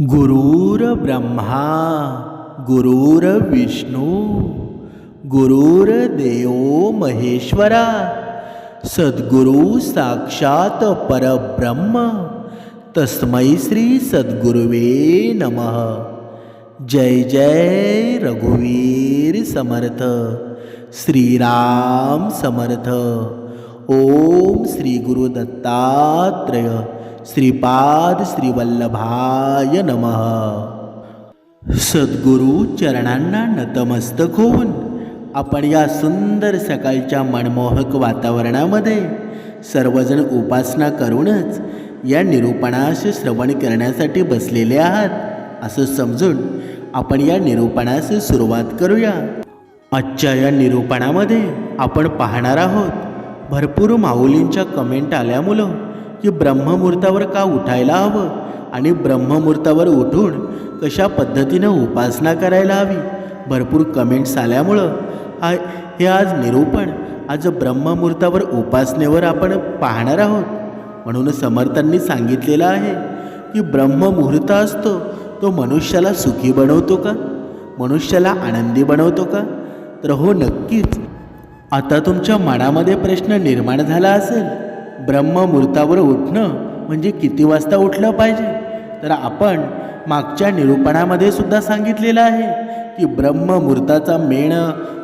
गुरुर्ब्रह्मा गुरुर्विष्णू गुरुर्देव महेश्वरा सद्गुरु साक्षात परब्रह्म तस्मै श्री सद्गुरुवे नमः. जय जय रघुवीर समर्थ श्रीराम समर्थ. ओम श्री गुरु दत्तात्रय श्रीपाद श्रीवल्लभाय नमः. सद्गुरु चरणांना नतमस्तक होऊन आपण या सुंदर सकाळच्या मनमोहक वातावरणामध्ये सर्वजण उपासना करूनच या निरूपणास श्रवण करण्यासाठी बसलेले आहात असं समजून आपण या निरूपणास सुरुवात करूया. आजच्या या निरूपणामध्ये आपण पाहणार आहोत भरपूर माऊलींच्या कमेंट आल्यामुळं की ब्रह्ममुहूर्तावर का उठायला हवं? आणि ब्रह्ममुहूर्तावर उठून कशा पद्धतीनं उपासना करायला हवी? भरपूर कमेंट्स आल्यामुळं. हा हे आज निरूपण आज ब्रह्ममुहूर्तावर उपासनेवर आपण पाहणार आहोत. म्हणून समर्थांनी सांगितलेलं आहे की ब्रह्ममुहूर्त असतो तो मनुष्याला सुखी बनवतो का? मनुष्याला आनंदी बनवतो का? तर हो नक्कीच. आता तुमच्या मनामध्ये प्रश्न निर्माण झाला असेल ब्रह्ममुहूर्तावर उठणं म्हणजे किती वाजता उठलं पाहिजे? तर आपण मागच्या निरूपणामध्ये सुद्धा सांगितलेलं आहे की ब्रह्ममुहूर्ताचा मेण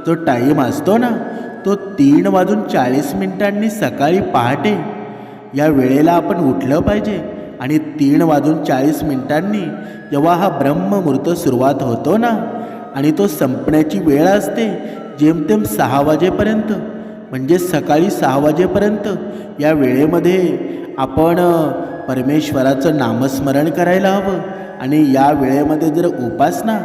जो टाईम असतो ना तो तीन वाजून चाळीस मिनिटांनी सकाळी पहाटे. या वेळेला आपण उठलं पाहिजे आणि तीन वाजून चाळीस मिनिटांनी जेव्हा हा ब्रह्ममुहूर्त सुरुवात होतो ना आणि तो संपण्याची वेळ असते जेमतेम सहा वाजेपर्यंत म्हणजे सकाळी सहा वाजेपर्यंत. या वेळेमध्ये आपण परमेश्वराचं नामस्मरण करायला हवं. आणि या वेळेमध्ये जर उपासना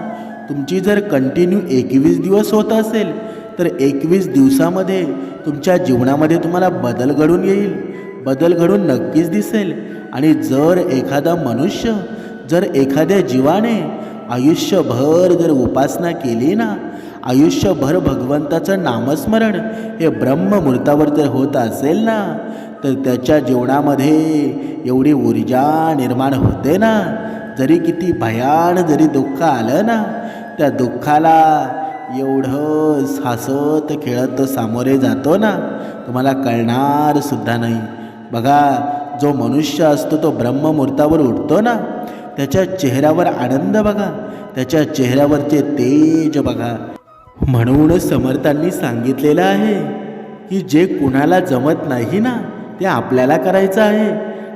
तुमची जर कंटिन्यू एकवीस दिवस होत असेल तर एकवीस दिवसामध्ये तुमच्या जीवनामध्ये तुम्हाला बदल घडून येईल. बदल घडून नक्कीच दिसेल. आणि जर एखादा मनुष्य जर एखाद्या जीवाने आयुष्यभर जर उपासना केली ना आयुष्यभर भगवंताचं नामस्मरण हे ब्रह्ममुहूर्तावर जर होत असेल ना तर त्याच्या जीवनामध्ये एवढी ऊर्जा निर्माण होते ना. जरी किती भयान जरी दुःख आलं ना त्या दुःखाला एवढं हसत खेळत तो सामोरे जातो ना तुम्हाला कळणार सुद्धा नाही. बघा जो मनुष्य असतो तो ब्रह्ममुहूर्तावर उठतो ना त्याच्या चेहऱ्यावर आनंद बघा त्याच्या चेहऱ्यावरचे तेज बघा. म्हणून समर्थांनी सांगितलेलं आहे की जे कुणाला जमत नाही ना ते आपल्याला करायचं आहे.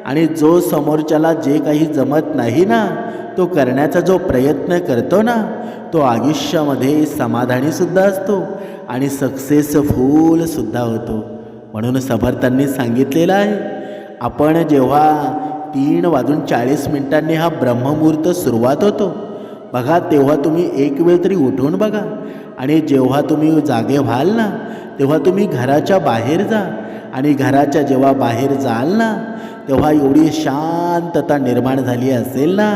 आणि जो समोरच्याला जे काही जमत नाही ना तो करण्याचा जो प्रयत्न करतो ना तो आयुष्यामध्ये समाधानीसुद्धा असतो आणि सक्सेसफुलसुद्धा होतो. म्हणून समर्थांनी सांगितलेलं आहे आपण जेव्हा तीन वाजून चाळीस मिनिटांनी हा ब्रह्ममुहूर्त सुरुवात होतो बघा तेव्हा तुम्ही एक वेळ तरी उठून बघा. आणि जेव्हा तुम्ही जागे व्हाल ना तेव्हा तुम्ही घराच्या बाहेर जा. आणि घराच्या जेव्हा बाहेर जाल ना तेव्हा एवढी शांतता निर्माण झाली असेल ना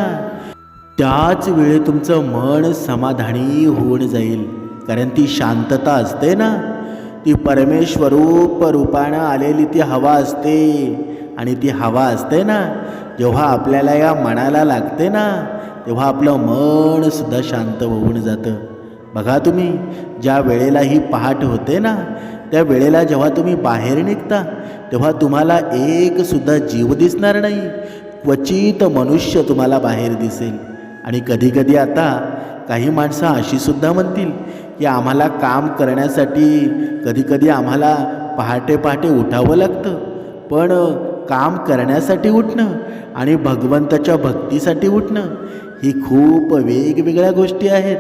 त्याच वेळी तुमचं मन समाधानी होऊन जाईल. कारण ती शांतता असते ना. ती परमेश्वरूप रूपानं आलेली ती हवा असते. आणि ती हवा असते ना जेव्हा आपल्याला या मनाला लागते ना तेव्हा आपलं मन सुद्धा शांत होऊन जातं. बघा तुम्ही ज्या वेळेला ही पहाट होते ना त्या वेळेला जेव्हा तुम्ही बाहेर निघता तेव्हा तुम्हाला एकसुद्धा जीव दिसणार नाही. क्वचित मनुष्य तुम्हाला बाहेर दिसेल. आणि कधीकधी आता काही माणसं अशीसुद्धा म्हणतील की आम्हाला काम करण्यासाठी कधीकधी आम्हाला पहाटे पहाटे उठावं लागतं. पण काम करण्यासाठी उठणं आणि भगवंताच्या भक्तीसाठी उठणं ही खूप वेगवेगळ्या गोष्टी आहेत.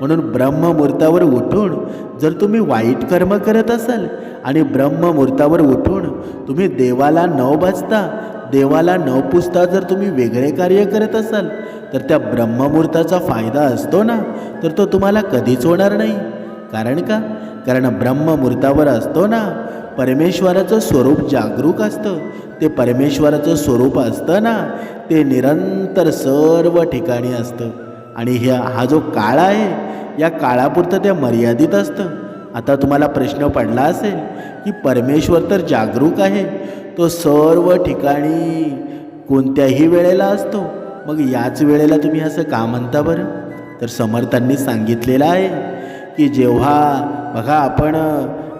म्हणून ब्रह्ममुहूर्तावर उठून जर तुम्ही वाईट कर्म करत असाल आणि ब्रह्ममुहूर्तावर उठून तुम्ही देवाला न बाजता देवाला न पुसता जर तुम्ही वेगळे कार्य करत असाल तर त्या ब्रह्ममुहूर्ताचा फायदा असतो ना? तर तो तुम्हाला कधीच होणार नाही. कारण का? कारण ब्रह्ममुहूर्तावर असतो ना? परमेश्वराचं स्वरूप जागरूक असतं. ते परमेश्वराचं स्वरूप असतं ना ते निरंतर सर्व ठिकाणी असतं. आणि ह्या हा जो काळ आहे या काळापुरतं ते मर्यादित असतं. आता तुम्हाला प्रश्न पडला असेल की परमेश्वर तर जागरूक आहे. तो सर्व ठिकाणी कोणत्याही वेळेला असतो. मग याच वेळेला तुम्ही असं का म्हणता बरं? तर समर्थांनी सांगितलेलं आहे की जेव्हा बघा आपण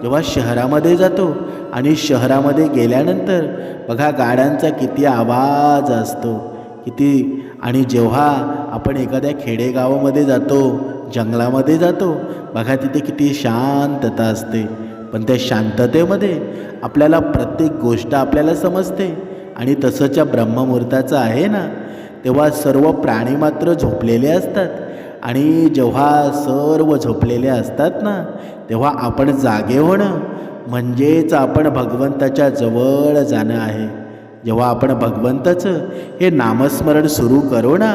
जेव्हा शहरामध्ये जातो आणि शहरामध्ये गेल्यानंतर बघा गाड्यांचा किती आवाज असतो किती आणि जेव्हा आपण एखाद्या खेडेगावामध्ये जातो जंगलामध्ये जातो बघा तिथे किती शांतता असते. पण त्या शांततेमध्ये आपल्याला प्रत्येक गोष्ट आपल्याला समजते आणि तसंच्या ब्रह्ममुहूर्ताचं आहे ना तेव्हा सर्व प्राणी मात्र झोपलेले असतात. आणि जेव्हा सर्व झोपलेले असतात ना तेव्हा आपण जागे होणं म्हणजेच आपण भगवंताच्या जवळ जाणं आहे. जेव्हा आपण भगवंताचं हे नामस्मरण सुरू करू ना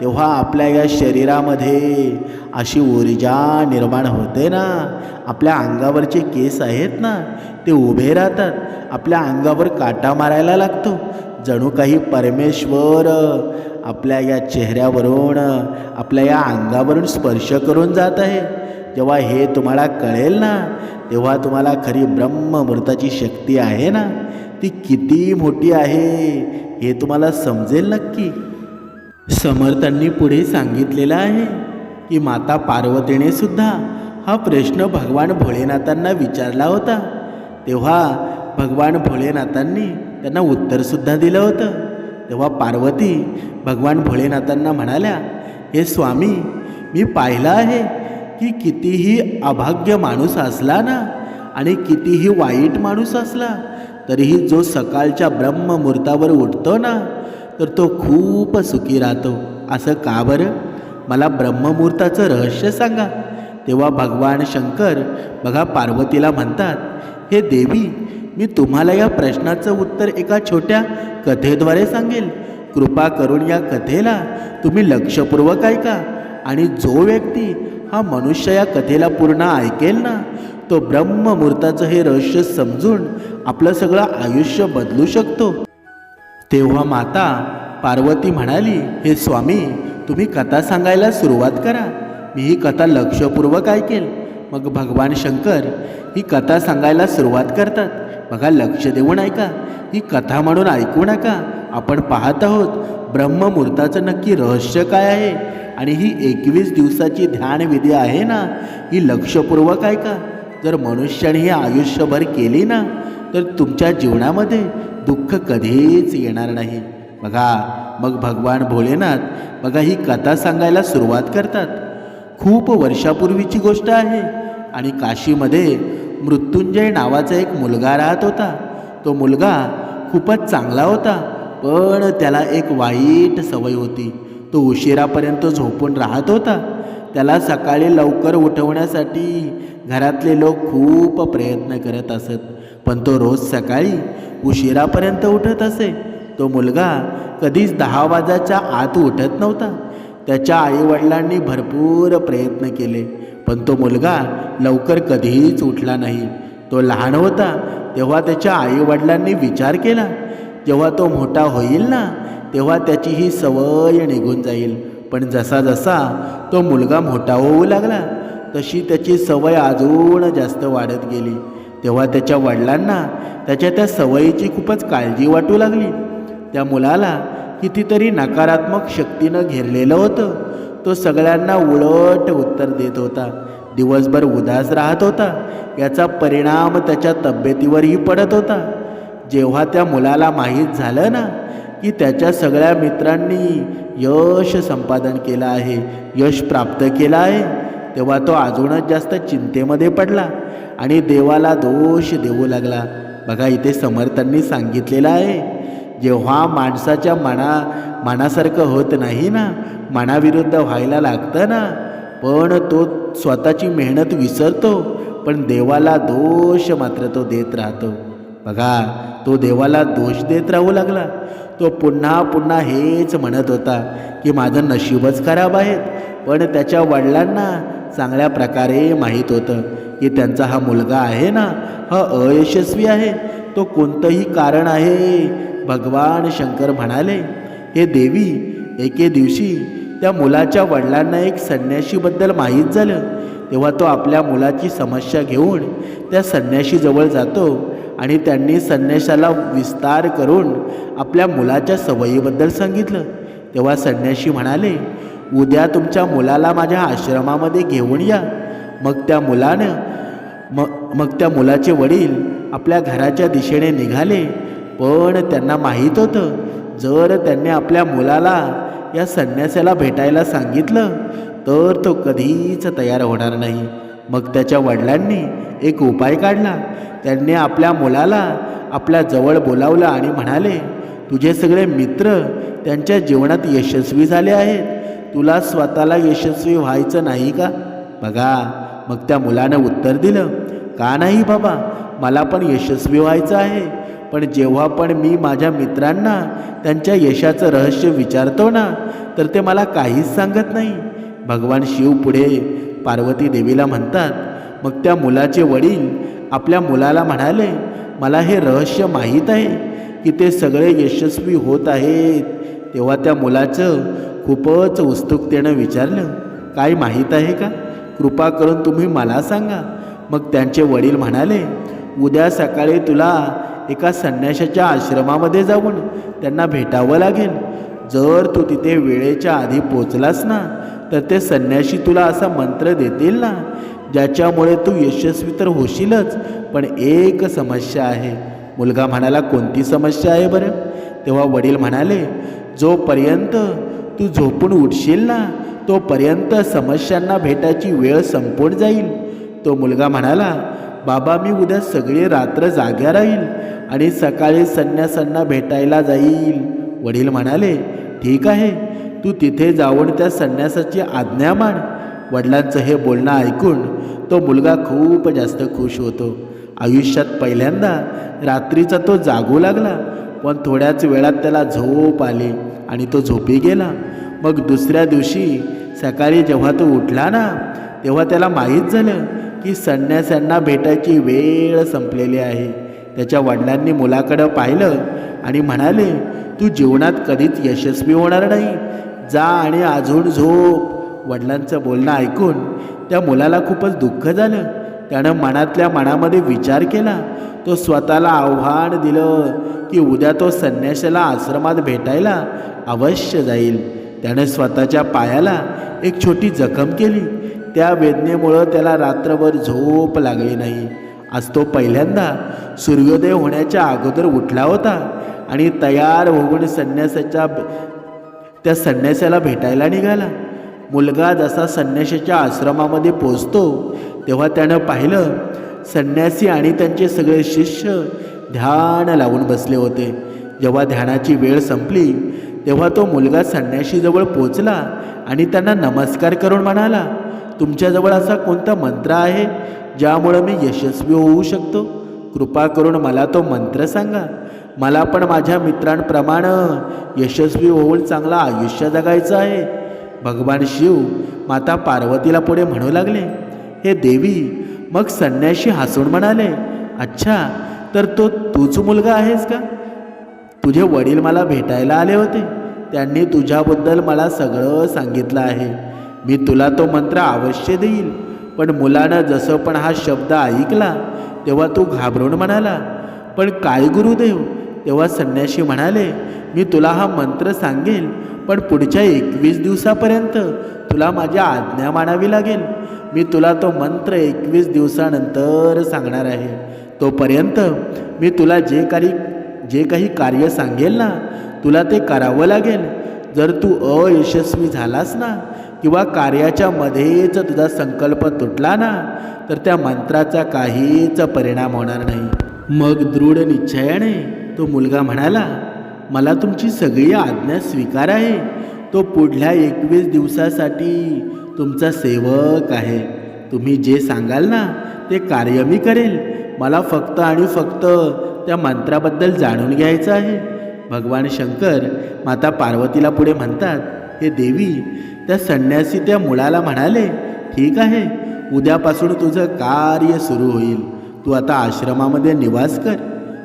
तेव्हा आपल्या या शरीरामध्ये अशी ऊर्जा निर्माण होते ना. आपल्या अंगावरचे केस आहेत ना ते उभे राहतात. आपल्या अंगावर काटा मारायला लागतो. जणू काही परमेश्वर आपल्या या चेहऱ्यावरून आपल्या या अंगावरून स्पर्श करून जात आहे. जेव्हा हे तुम्हाला कळेल ना तेव्हा तुम्हाला खरी ब्रह्ममृताची शक्ती आहे ना ती किती मोठी आहे हे तुम्हाला समजेल नक्की. समर्थांनी पुढे सांगितलेलं आहे की माता पार्वतीने सुद्धा हा प्रश्न भगवान भोलेनाथांना विचारला होता. तेव्हा भगवान भोलेनाथांनी त्यांना उत्तरसुद्धा दिलं होतं. तेव्हा पार्वती भगवान भोलेनाथांना म्हणाल्या हे स्वामी मी पाहिलं आहे की कितीही अभाग्य माणूस असला ना आणि कितीही वाईट माणूस असला तरीही जो सकाळच्या ब्रह्ममुहूर्तावर उठतो ना तर तो खूप सुखी राहतो. असं का बरं? मला ब्रह्ममुहूर्ताचं रहस्य सांगा. तेव्हा भगवान शंकर बघा पार्वतीला म्हणतात हे देवी मी तुम्हाला या प्रश्नाचं उत्तर एका छोट्या कथेद्वारे सांगेल. कृपा करून या कथेला तुम्ही लक्षपूर्वक ऐका. आणि जो व्यक्ती हा मनुष्य या कथेला पूर्ण ऐकेल ना तो ब्रह्ममुहूर्ताचं हे रहस्य समजून आपलं सगळं आयुष्य बदलू शकतो. तेव्हा माता पार्वती म्हणाली हे स्वामी तुम्ही कथा सांगायला सुरुवात करा. मी ही कथा लक्षपूर्वक ऐकेल. मग भगवान शंकर ही कथा सांगायला सुरुवात करतात. बघा लक्ष देऊन ऐका. ही कथा म्हणून ऐकू नका. आपण पाहत आहोत ब्रह्ममुहूर्ताचं नक्की रहस्य काय आहे? आणि ही एकवीस दिवसाची ध्यानविधी आहे ना? ही लक्षपूर्वक ऐका. जर मनुष्याने ही आयुष्यभर केली ना तर तुमच्या जीवनामध्ये दुःख कधीच येणार नाही. बघा मग भगवान भोलेनाथ बघा ही कथा सांगायला सुरुवात करतात. खूप वर्षापूर्वीची गोष्ट आहे. आणि काशीमध्ये मृत्युंजय नावाचा एक मुलगा राहत होता. तो मुलगा खूपच चांगला होता पण त्याला एक वाईट सवय होती. तो उशिरापर्यंत झोपून राहत होता. त्याला सकाळी लवकर उठवण्यासाठी घरातले लोक खूप प्रयत्न करत असत पण तो रोज सकाळी उशिरापर्यंत उठत असे. तो मुलगा कधीच दहा वाजाच्या आत उठत नव्हता. त्याच्या आईवडिलांनी भरपूर प्रयत्न केले. पण तो मुलगा लवकर कधीच उठला नाही. तो लहान होता तेव्हा त्याच्या आईवडिलांनी विचार केला. जेव्हा तो मोठा होईल ना तेव्हा त्याची ही सवय निघून जाईल. पण जसा जसा तो मुलगा मोठा होऊ लागला तशी त्याची सवय अजून जास्त वाढत गेली. तेव्हा त्याच्या वडिलांना त्याच्या त्या सवयीची खूपच काळजी वाटू लागली. त्या मुलाला कितीतरी नकारात्मक शक्तीनं घेरलेलं होतं. तो सगळ्यांना उलट उत्तर देत होता. दिवसभर उदास राहत होता. याचा परिणाम त्याच्या तब्येतीवरही पडत होता. जेव्हा त्या मुलाला माहीत झालं ना की त्याच्या सगळ्या मित्रांनी यश संपादन केलं आहे यश प्राप्त केलं आहे तेव्हा तो अजूनच जास्त चिंतेमध्ये पडला आणि देवाला दोष देऊ लागला. बघा इथे समर्थांनी सांगितलेलं आहे. जेव्हा माणसाच्या मना मनासारखं होत नाही ना मनाविरुद्ध व्हायला लागतं ना. पण तो स्वतःची मेहनत विसरतो पण देवाला दोष मात्र तो देत राहतो. बघा तो देवाला दोष देत राहू लागला. तो पुन्हा पुन्हा हेच म्हणत होता की माझं नशीबच खराब आहेत पण त्याच्या वडिलांना चांगल्या प्रकारे माहीत होतं की त्यांचा हा मुलगा आहे ना हा अयशस्वी आहे. तो कोणतंही कारण आहे भगवान शंकर म्हणाले हे देवी एके दिवशी त्या मुलाच्या वडिलांना एक संन्याशीबद्दल माहीत झालं. तेव्हा तो आपल्या मुलाची समस्या घेऊन त्या संन्याशीजवळ जातो आणि त्यांनी संन्याशाला विस्तार करून आपल्या मुलाच्या सवयीबद्दल सांगितलं. तेव्हा संन्याशी म्हणाले उद्या तुमच्या मुलाला माझ्या आश्रमामध्ये घेऊन या. मग त्या मुलानं मग मग त्या मुलाचे वडील आपल्या घराच्या दिशेने निघाले पण त्यांना माहीत होतं. जर त्यांनी आपल्या मुलाला या संन्यासाला भेटायला सांगितलं तर तो कधीच तयार होणार नाही. मग त्याच्या वडिलांनी एक उपाय काढला. त्यांनी आपल्या मुलाला आपल्या जवळ बोलावलं आणि म्हणाले तुझे सगळे मित्र त्यांच्या जीवनात यशस्वी झाले आहेत. तुला स्वतःला यशस्वी व्हायचं नाही का? बघा. मग त्या मुलानं उत्तर दिलं का नाही बाबा? मला पण यशस्वी व्हायचं आहे. पण जेव्हा पण मी माझ्या मित्रांना त्यांच्या यशाचं रहस्य विचारतो ना तर ते मला काहीच सांगत नाही. भगवान शिव पुढे पार्वती देवीला म्हणतात मग त्या मुलाचे वडील आपल्या मुलाला म्हणाले मला हे रहस्य माहीत आहे की ते सगळे यशस्वी होत आहेत. तेव्हा त्या मुलाचं खूपच उत्सुकतेनं विचारलं काय माहीत आहे का? कृपा करून तुम्ही मला सांगा. मग त्यांचे वडील म्हणाले उद्या सकाळी तुला एका संन्याशाच्या आश्रमामध्ये जाऊन त्यांना भेटावं लागेल. जर तू तिथे वेळेच्या आधी पोचलास ना तर ते संन्याशी तुला असा मंत्र देतील ना ज्याच्यामुळे तू यशस्वी तर होशीलच पण एक समस्या आहे. मुलगा म्हणाला कोणती समस्या आहे बरं? तेव्हा वडील म्हणाले जोपर्यंत तू झोपून उठशील ना तोपर्यंत समस्यांना भेटायची वेळ संपून जाईल. तो मुलगा म्हणाला बाबा मी उद्या सगळी रात्र जाग्या राहील आणि सकाळी संन्यासांना भेटायला जाईल. वडील म्हणाले ठीक आहे तू तिथे जाऊन त्या संन्यासाची आज्ञा मान वडिलांचं हे बोलणं ऐकून तो मुलगा खूप जास्त खुश होतो. आयुष्यात पहिल्यांदा रात्रीचा तो जागू लागला पण थोड्याच वेळात त्याला झोप आली आणि तो झोपी गेला. मग दुसऱ्या दिवशी सकाळी जेव्हा तो उठला ना तेव्हा त्याला माहीत झालं की संन्यासांना भेटायची वेळ संपलेली आहे. त्याच्या वडिलांनी मुलाकडं पाहिलं आणि म्हणाले तू जीवनात कधीच यशस्वी होणार नाही. जा आणि अजून झोप. वडिलांचं बोलणं ऐकून त्या मुलाला खूपच दुःख झालं. त्यानं मनातल्या मनामध्ये विचार केला. तो स्वतःला आव्हान दिलं की उद्या तो संन्याशाला आश्रमात भेटायला अवश्य जाईल. त्याने स्वतःच्या पायाला एक छोटी जखम केली. त्या वेदनेमुळं त्याला रात्रभर झोप लागली नाही. आज तो पहिल्यांदा सूर्योदय होण्याच्या अगोदर उठला होता आणि तयार होऊन संन्यासाच्या त्या संन्यासाला भेटायला निघाला. मुलगा जसा संन्याशाच्या आश्रमामध्ये पोचतो तेव्हा त्यानं पाहिलं संन्यासी आणि त्यांचे सगळे शिष्य ध्यान लावून बसले होते. जेव्हा ध्यानाची वेळ संपली तेव्हा तो मुलगा संन्याशीजवळ पोचला आणि त्यांना नमस्कार करून म्हणाला तुमच्याजवळ असा कोणता मंत्र आहे ज्यामुळं मी यशस्वी होऊ शकतो? कृपा करून मला तो मंत्र सांगा. मला पण माझ्या मित्रांप्रमाणे यशस्वी होऊन चांगला आयुष्य जगायचं आहे. भगवान शिव माता पार्वतीला पुढे म्हणू लागले हे देवी मग संन्याशी हसून म्हणाले अच्छा तर तो तूच मुलगा आहेस का? तुझे वडील मला भेटायला आले होते. त्यांनी तुझ्याबद्दल मला सगळं सांगितलं आहे. मी तुला तो मंत्र अवश्य देईल पण मुलानं जसं पण हा शब्द ऐकला तेव्हा तू घाबरून म्हणाला. पण काय गुरुदेव तेव्हा संन्याशी म्हणाले मी तुला हा मंत्र सांगेल पण पुढच्या एकवीस दिवसापर्यंत तुला माझी आज्ञा मानावी लागेल. मी तुला तो मंत्र एकवीस दिवसानंतर सांगणार आहे. तोपर्यंत मी तुला जे काही जे काही कार्य सांगेल ना तुला ते करावं लागेल. जर तू अयशस्वी झालास ना किंवा कार्याच्या मध्येच तुझा संकल्प तुटला ना तर त्या मंत्राचा काहीच परिणाम होणार नाही. मग दृढ निश्चयाने तो मुलगा म्हणाला मला तुमची सगळी आज्ञा स्वीकार आहे. तो पुढल्या एकवीस दिवसासाठी तुमचा सेवक आहे. तुम्ही जे सांगाल ना ते कार्य मी करेल. मला फक्त आणि फक्त त्या मंत्राबद्दल जाणून घ्यायचं आहे. भगवान शंकर माता पार्वतीला पुढे म्हणतात हे देवी त्या संन्यासी त्या मुलाला म्हणाले ठीक आहे उद्यापासून तुझं कार्य सुरू होईल. तू आता आश्रमामध्ये निवास कर.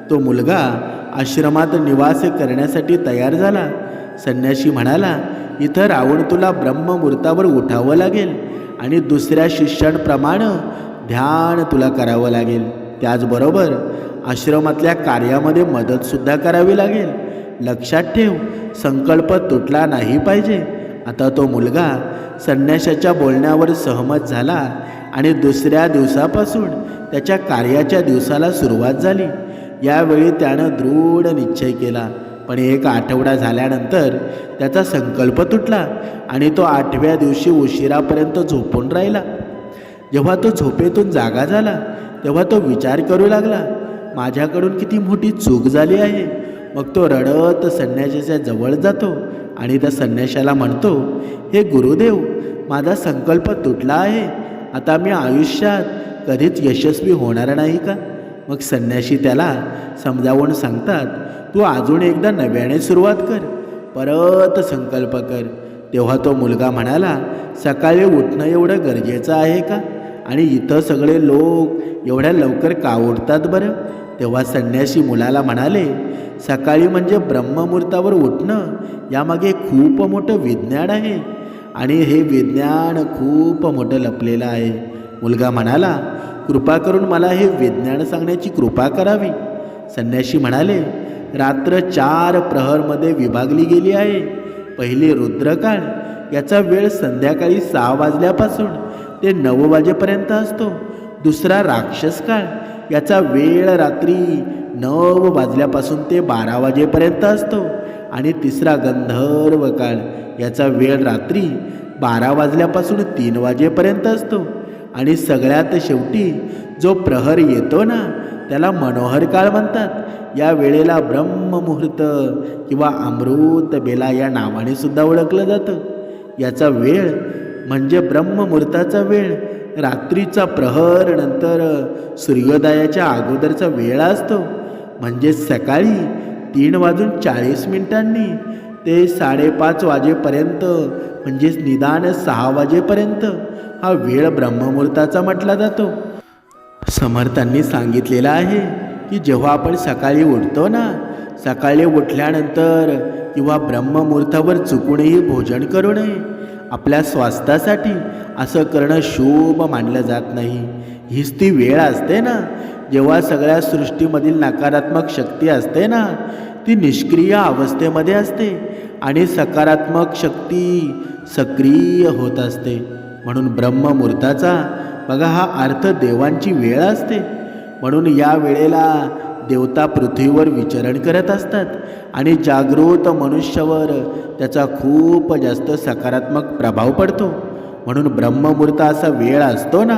तो मुलगा आश्रमात निवास करण्यासाठी तयार झाला. संन्याशी म्हणाला इथं राहून तुला ब्रह्ममुहूर्तावर उठावं लागेल आणि दुसऱ्या शिष्यांप्रमाणे ध्यान तुला करावं लागेल. त्याचबरोबर आश्रमातल्या कार्यामध्ये मदतसुद्धा करावी लागेल. लक्षात ठेव संकल्प तुटला नाही पाहिजे. आता तो मुलगा संन्याशाच्या बोलण्यावर सहमत झाला आणि दुसऱ्या दिवसापासून त्याच्या कार्याच्या दिवसाला सुरुवात झाली. यावेळी त्यानं दृढ निश्चय केला. पण एक आठवडा झाल्यानंतर त्याचा संकल्प तुटला आणि तो आठव्या दिवशी उशिरापर्यंत झोपून राहिला. जेव्हा तो झोपेतून जागा झाला तेव्हा तो विचार करू लागला माझ्याकडून किती मोठी चूक झाली आहे. मग तो रडत संन्याशाच्या जवळ जातो आणि त्या संन्याशाला म्हणतो हे गुरुदेव माझा संकल्प तुटला आहे. आता मी आयुष्यात कधीच यशस्वी होणार नाही का? मग संन्याशी त्याला समजावून सांगतात तू अजून एकदा नव्याने सुरुवात कर. परत संकल्प कर. तेव्हा तो मुलगा म्हणाला सकाळी उठणं एवढं गरजेचं आहे का? आणि इथं सगळे लोक एवढ्या लवकर का उठतात बरं? तेव्हा संन्याशी मुलाला म्हणाले सकाळी म्हणजे ब्रह्ममुहूर्तावर उठणं यामागे खूप मोठं विज्ञान आहे. आणि हे विज्ञान खूप मोठं लपलेलं आहे. मुलगा म्हणाला कृपा करून मला हे विज्ञान सांगण्याची कृपा करावी. संन्याशी म्हणाले रात्र चार प्रहरमध्ये विभागली गेली आहे. पहिली रुद्रकाळ याचा वेळ संध्याकाळी सहा वाजल्यापासून. ते नऊ वाजेपर्यंत असतो. दुसरा राक्षस काळ याचा वेळ रात्री नऊ वाजल्यापासून ते बारा वाजेपर्यंत असतो. आणि तिसरा गंधर्व काळ याचा वेळ रात्री बारा वाजल्यापासून तीन वाजेपर्यंत असतो. आणि सगळ्यात शेवटी जो प्रहर येतो ना त्याला मनोहर काळ म्हणतात. या वेळेला ब्रह्ममुहूर्त किंवा अमृत बेला या नावाने सुद्धा ओळखलं जातं. याचा वेळ म्हणजे ब्रह्ममुहूर्ताचा वेळ. रात्रीचा प्रहर नंतर सूर्योदयाच्या अगोदरचा वेळ असतो. म्हणजे सकाळी तीन वाजून चाळीस मिनिटांनी ते साडेपाच वाजेपर्यंत म्हणजेच निदान सहा वाजेपर्यंत हा वेळ ब्रह्ममुहूर्ताचा म्हटला जातो. समर्थांनी सांगितलेलं आहे की जेव्हा आपण सकाळी उठतो ना सकाळी उठल्यानंतर किंवा ब्रह्ममुहूर्तावर चुकूनही भोजन करू नये. आपल्या स्वास्थ्यासाठी. असं करणं शुभ मानलं जात नाही. हीच ती वेळ असते ना? जेव्हा सगळ्या सृष्टीमधील नकारात्मक शक्ती असते ना? ती निष्क्रिय अवस्थेमध्ये असते आणि सकारात्मक शक्ती सक्रिय होत असते. म्हणून ब्रह्ममुहूर्ताचा बघा हा अर्थ देवांची वेळ असते. म्हणून या वेळेला देवता पृथ्वीवर विचरण करत असतात आणि जागृत मनुष्यावर त्याचा खूप जास्त सकारात्मक प्रभाव पडतो. म्हणून ब्रह्ममुहूर्त असा वेळ असतो ना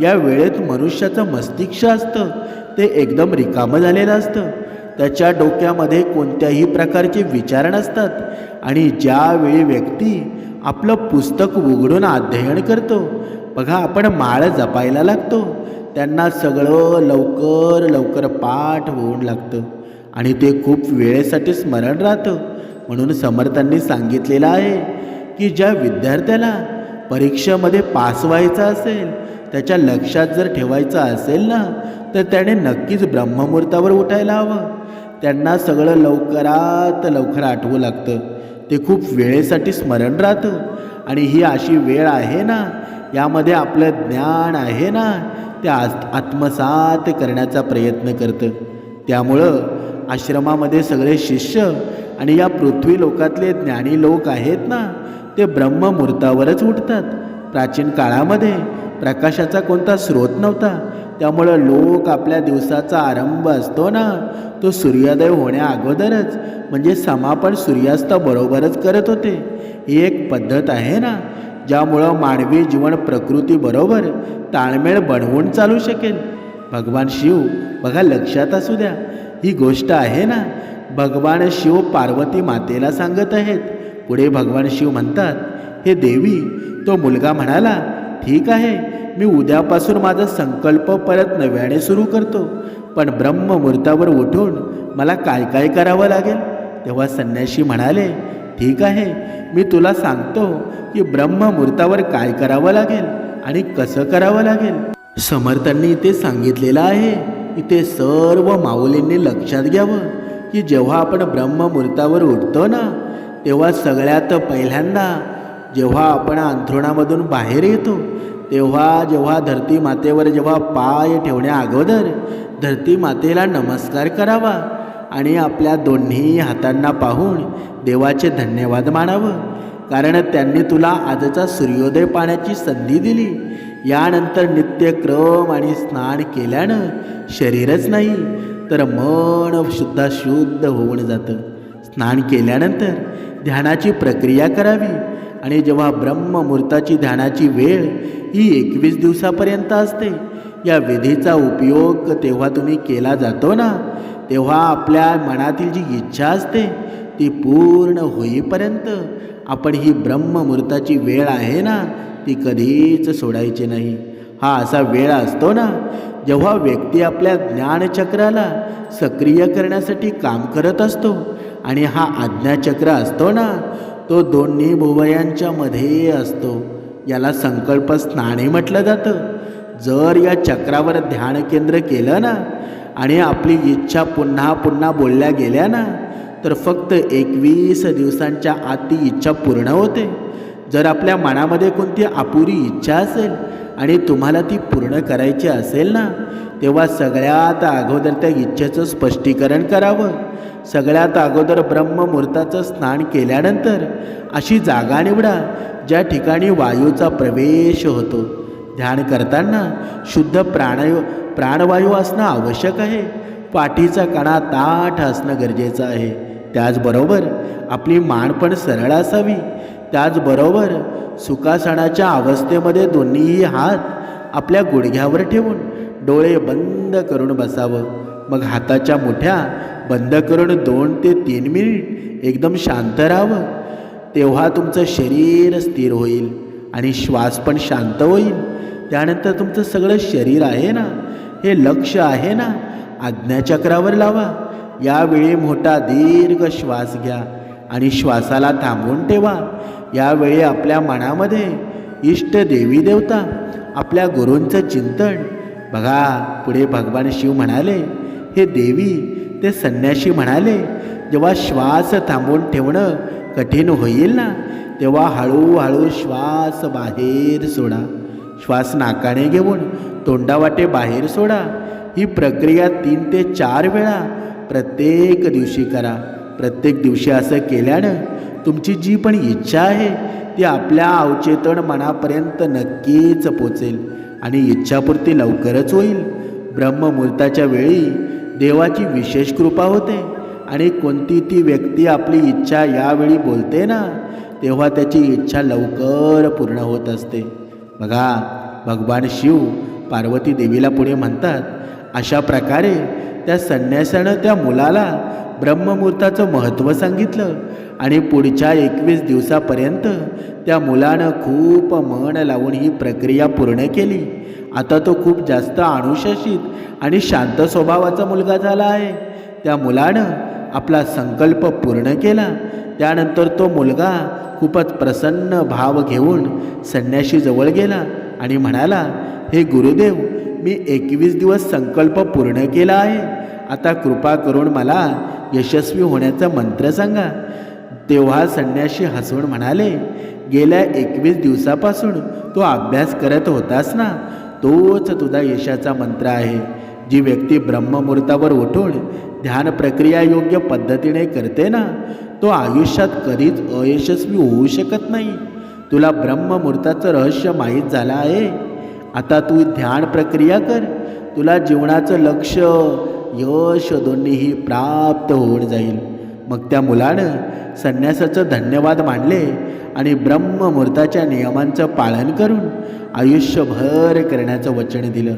या वेळेत मनुष्याचं मस्तिष्क असतं ते एकदम रिकामं झालेलं असतं. त्याच्या डोक्यामध्ये कोणत्याही प्रकारचे विचार नसतात आणि ज्यावेळी व्यक्ती आपलं पुस्तक उघडून अध्ययन करतो बघा आपण माळ जपायला लागतो त्यांना सगळं लवकर लवकर पाठ होऊन लागतं. आणि ते खूप वेळेसाठी स्मरण राहतं. म्हणून समर्थांनी सांगितलेलं आहे की ज्या विद्यार्थ्याला परीक्षेमध्ये पास व्हायचं असेल त्याच्या लक्षात जर ठेवायचं असेल ना तर त्याने नक्कीच ब्रह्ममुहूर्तावर उठायला हवं. त्यांना सगळं लवकरात लवकर आठवू लागतं. ते खूप वेळेसाठी स्मरण राहतं. आणि ही अशी वेळ आहे ना यामध्ये आपलं ज्ञान आहे ना ते आत आत्मसात करण्याचा प्रयत्न करतं. त्यामुळं आश्रमामध्ये सगळे शिष्य आणि या पृथ्वी लोकातले ज्ञानी लोक आहेत ना ते ब्रह्ममुहूर्तावरच उठतात. प्राचीन काळामध्ये प्रकाशाचा कोणता स्रोत नव्हता. त्यामुळं लोक आपल्या दिवसाचा आरंभ असतो ना तो सूर्योदय होण्या अगोदरच म्हणजे समापन सूर्यास्ताबरोबरच करत होते. ही एक पद्धत आहे ना ज्यामुळं मानवी जीवन प्रकृतीबरोबर ताळमेळ बनवून चालू शकेल. भगवान शिव बघा लक्षात असू द्या ही गोष्ट आहे ना? भगवान शिव पार्वती मातेला सांगत आहेत. पुढे भगवान शिव म्हणतात हे देवी तो मुलगा म्हणाला ठीक आहे मी उद्यापासून माझा संकल्प परत नव्याने सुरू करतो. पण ब्रह्ममुहूर्तावर उठून मला काय काय करावं लागेल तेव्हा संन्याशी म्हणाले ठीक आहे. मी तुला सांगतो की ब्रह्ममुहूर्तावर काय करावं लागेल आणि कसं करावं लागेल. समर्थांनी इथे सांगितलेलं आहे. इथे सर्व माऊलींनी लक्षात घ्यावं की जेव्हा आपण ब्रह्ममुहूर्तावर उठतो ना तेव्हा सगळ्यात पहिल्यांदा जेव्हा आपण अंथरुणामधून बाहेर येतो तेव्हा जेव्हा धरती मातेवर जेव्हा पाय ठेवण्या अगोदर धरती मातेला नमस्कार करावा. आणि आपल्या दोन्ही हातांना पाहून देवाचे धन्यवाद मानावं. कारण त्यांनी तुला आजचा सूर्योदय पाण्याची संधी दिली. यानंतर नित्यक्रम आणि स्नान केल्यानं शरीरच नाही तर मन सुद्धा शुद्ध होऊन जातं. स्नान केल्यानंतर ध्यानाची प्रक्रिया करावी. आणि जेव्हा ब्रह्ममुहूर्ताची ध्यानाची वेळ ही एकवीस दिवसापर्यंत असते या विधीचा उपयोग तेव्हा तुम्ही केला जातो ना? तेव्हा आपल्या मनातील जी इच्छा असते ती पूर्ण होईपर्यंत आपण ही ब्रह्ममुहूर्ताची वेळ आहे ना ती कधीच सोडायची नाही. हा असा वेळ असतो ना जेव्हा व्यक्ती आपल्या ज्ञानचक्राला सक्रिय करण्यासाठी काम करत असतो आणि हा आज्ञाचक्र असतो ना तो दोन्ही भुवयांच्या मध्ये असतो. याला संकल्प स्नाने म्हटलं जातं. जर या चक्रावर ध्यान केंद्र केलं ना आणि आपली इच्छा पुन्हा पुन्हा बोलल्या गेल्या ना तर फक्त एकवीस दिवसांच्या आत ती इच्छा पूर्ण होते. जर आपल्या मनामध्ये कोणती अपुरी इच्छा असेल आणि तुम्हाला ती पूर्ण करायची असेल ना तेव्हा सगळ्यात अगोदर त्या इच्छेचं स्पष्टीकरण करावं. सगळ्यात अगोदर ब्रह्ममुहूर्ताचं स्नान केल्यानंतर अशी जागा निवडा ज्या ठिकाणी वायूचा प्रवेश होतो. ध्यान करताना शुद्ध प्राणयो प्राणवायू असणं आवश्यक आहे. पाठीचा कणा ताठ असणं गरजेचं आहे. त्याचबरोबर आपली मान पण सरळ असावी. त्याचबरोबर सुखासणाच्या अवस्थेमध्ये दोन्हीही हात आपल्या गुडघ्यावर ठेवून डोळे बंद करून बसावं. मग हाताच्या मुठ्या बंद करून दोन ते तीन मिनिट एकदम शांत राहावं. तेव्हा तुमचं शरीर स्थिर होईल आणि श्वास पण शांत होईल. त्यानंतर तुमचं सगळं शरीर आहे ना? हे लक्ष आहे ना? आज्ञाचक्रावर लावा. यावेळी मोठा दीर्घ श्वास घ्या आणि श्वासाला थांबवून ठेवा. यावेळी आपल्या मनामध्ये इष्ट देवी देवता आपल्या गुरूंचं चिंतन. बघा पुढे भगवान शिव म्हणाले हे देवी ते संन्याशी म्हणाले जेव्हा श्वास थांबवून ठेवणं कठीण होईल ना तेव्हा हळूहळू श्वास बाहेर सोडा. श्वास नाकाने घेऊन तोंडावाटे बाहेर सोडा. ही प्रक्रिया तीन ते चार वेळा. प्रत्येक दिवशी करा. प्रत्येक दिवशी असं केल्यानं तुमची जी पण इच्छा आहे ती आपल्या अवचेतन मनापर्यंत नक्कीच पोचेल आणि इच्छापूर्ती लवकरच होईल. ब्रह्ममुहूर्ताच्या वेळी देवाची विशेष कृपा होते आणि कोणती ती व्यक्ती आपली इच्छा यावेळी बोलते ना तेव्हा त्याची इच्छा लवकर पूर्ण होत असते. बघा भगवान शिव पार्वती देवीला पुढे म्हणतात अशा प्रकारे त्या संन्यासानं त्या मुलाला ब्रह्ममुहूर्ताचं महत्त्व सांगितलं आणि पुढच्या एकवीस दिवसापर्यंत त्या मुलानं खूप मन लावून ही प्रक्रिया पूर्ण केली. आता तो खूप जास्त अनुशासित आणि शांत स्वभावाचा मुलगा झाला आहे. त्या मुलानं आपला संकल्प पूर्ण केला. त्यानंतर तो मुलगा खूपच प्रसन्न भाव घेऊन संन्याशीजवळ गेला आणि म्हणाला हे गुरुदेव मी एकवीस दिवस संकल्प पूर्ण केला आहे. आता कृपा करून मला यशस्वी होण्याचा मंत्र सांगा. तेव्हा संन्याशी हसून म्हणाले गेल्या एकवीस दिवसापासून तो अभ्यास करत होतास ना? तोच तुझा यशाचा मंत्र आहे. जी व्यक्ती ब्रह्ममुहूर्तावर उठून ध्यान प्रक्रिया योग्य पद्धतीने करते ना तो आयुष्यात कधीच अयशस्वी होऊ शकत नाही. तुला ब्रह्ममुहूर्ताचं रहस्य माहीत झालं आहे. आता तू ध्यान प्रक्रिया कर. तुला जीवनाचं लक्ष यश दोन्हीही प्राप्त होऊन जाईल. मग त्या मुलानं संन्यासाचं धन्यवाद मानले आणि ब्रह्ममुहूर्ताच्या नियमांचं पालन करून आयुष्यभर करण्याचं वचन दिलं.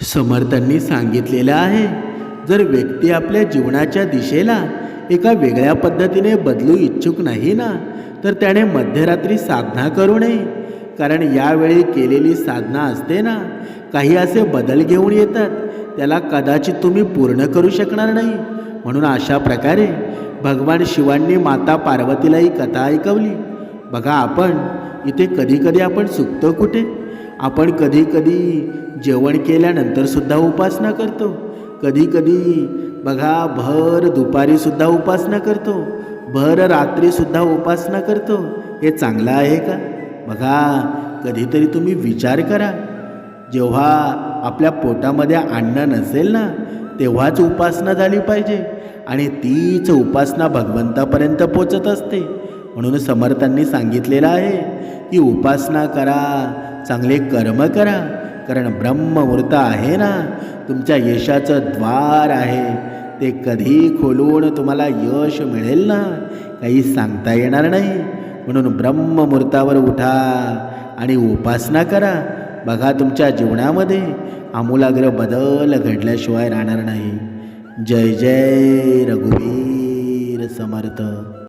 समर्थांनी सांगितलेलं आहे जर व्यक्ती आपल्या जीवनाच्या दिशेला एका वेगळ्या पद्धतीने बदलू इच्छुक नाही ना? तर त्याने मध्यरात्री साधना करू नये. कारण यावेळी केलेली साधना असते ना? काही असे बदल घेऊन येतात. त्याला कदाचित तुम्ही पूर्ण करू शकणार नाही. म्हणून अशा प्रकारे भगवान शिवांनी माता पार्वतीला ही कथा ऐकवली. बघा आपण इथे कधीकधी आपण चुकतो कुठे? आपण कधीकधी जेवण केल्यानंतरसुद्धा उपासना करतो. कधीकधी बघा भर दुपारीसुद्धा उपासना करतो भर रात्रीसुद्धा उपासना करतो. हे चांगलं आहे का? बघा कधीतरी तुम्ही विचार करा. जेव्हा आपल्या पोटामध्ये अन्न नसेल ना तेव्हाच उपासना झाली पाहिजे. आणि तीच उपासना भगवंतापर्यंत पोचत असते. म्हणून समर्थांनी सांगितलेलं आहे की उपासना करा चांगले कर्म करा. कारण ब्रह्ममुहूर्त आहे ना? तुमच्या यशाचं द्वार आहे. ते कधी खोलून तुम्हाला यश मिळेल ना? काही सांगता येणार नाही. म्हणून ब्रह्ममुहूर्तावर उठा आणि उपासना करा. बघा तुमच्या जीवनामध्ये आमूलाग्र बदल घडल्याशिवाय राहणार नाही. जय जय रघुवीर समर्थ.